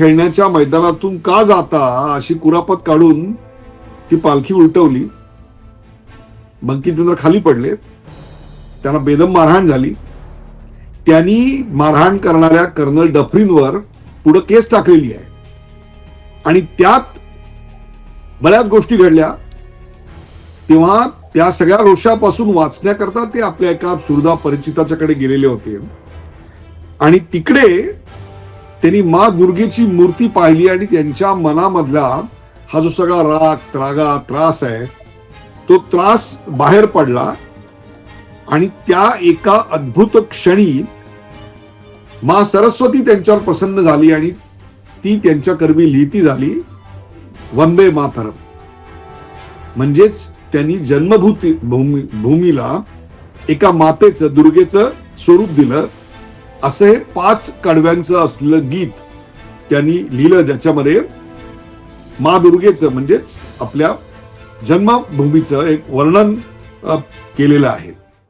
खेळण्याच्या मैदानातून का जाता अशी कुरापत काढून ती पालखी उलटवली. बंकिमचंद्र खाली पडले. त्यांना बेदम मारहाण झाली. त्यांनी मारहाण करणाऱ्या कर्नल डफरींवर पुढे केस टाकलेली आहे. आणि त्यात बऱ्याच गोष्टी घडल्या. तेव्हा त्या सगळ्या रोषापासून वाचण्याकरता ते आपल्या एका सुरदा परिचिताच्याकडे गेलेले होते. आणि तिकडे त्यांनी मा दुर्गेची मूर्ती पाहिली आणि त्यांच्या मनामधला हा जो सगळा राग त्रागा त्रास आहे तो त्रास बाहेर पडला. आणि त्या एका अद्भुत क्षणी मा सरस्वती त्यांच्यावर प्रसन्न झाली आणि ती त्यांच्या कर्मी लिहिती झाली वंदे मातरम. म्हणजेच त्यांनी जन्मभूती भूमी भूमीला एका मातेचं दुर्गेचं स्वरूप दिलं. असं हे पाच कडव्यांचं असलेलं गीत त्यांनी लिहिलं ज्याच्यामध्ये मा दुर्गेचं म्हणजेच आपल्या जन्मभूमीचं एक वर्णन केलेलं आहे.